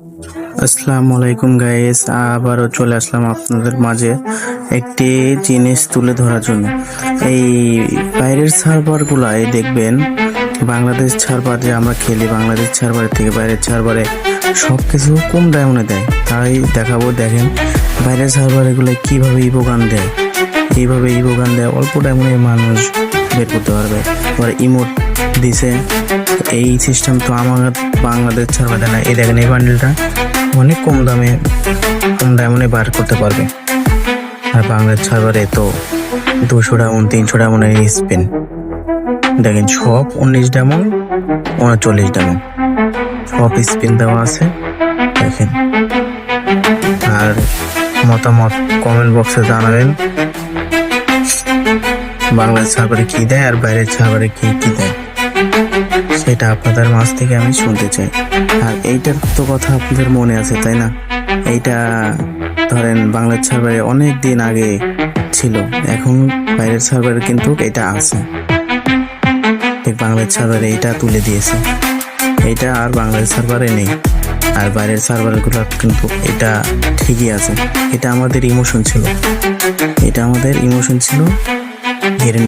আসসালামু আলাইকুম গাইস আবারও চলে আসলাম আপনাদের মাঝে একটি জিনিস তুলে ধরার জন্য। এই বাইরের সার্ভারগুলাই দেখবেন, বাংলাদেশ সার্ভার যে আমরা খেলি, বাংলাদেশ সার্ভারের থেকে বাইরের সার্ভারে সব কিছু কম ডায়মন্ডে দেয়? তাই দেখাবো, দেখেন, বাইরের সার্ভার এগুলো কীভাবে ইবোগান দেয়? এইভাবে ইবোগান দেয়? অল্প ডায়মন্ডে মানুষ বের করতে পারবে। এবার ইমোট দিছে। এই সিস্টেম তো আমার বাংলাদেশ ছাড়বা না। এই দেখেন এই বান্ডেলটা অনেক কম দামে, কম ডায়মন্ডে বার করতে পারবে। আর বাংলাদেশ সার্ভারে তো দুশো ডায়মন্ড, তিনশো ডায়মন্ডের স্পেন দেখেন সব উনিশ ডায়মন্ড, উনচল্লিশ ডায়মন্ড। সব স্পিন দেওয়া আছে, দেখেন। আর মতামত কমেন্ট বক্সে জানাবেন। বাংলাদেশ সার্ভারে কী দেয় আর বাইরের সার্ভারে কী কী দেয়? সেটা আপনাদের মাঝ থেকে আমি শুনতে চাই। আর এইটার তো কথা আপনাদের মনে আছে, তাই না? এইটা ধরেন বাংলাদেশ সার্ভারে অনেক দিন আগে ছিল, এখন বাইরের সার্ভারে কিন্তু এটা আছে। বাংলাদেশ সার্ভারে এইটা তুলে দিয়েছে। এটা আর বাংলাদেশ সার্ভারে নেই। আর বাইরের সার্ভারগুলো কিন্তু এটা ঠিকই আছে। এটা আমাদের ইমোশন ছিল। এটা আমাদের ইমোশন ছিল।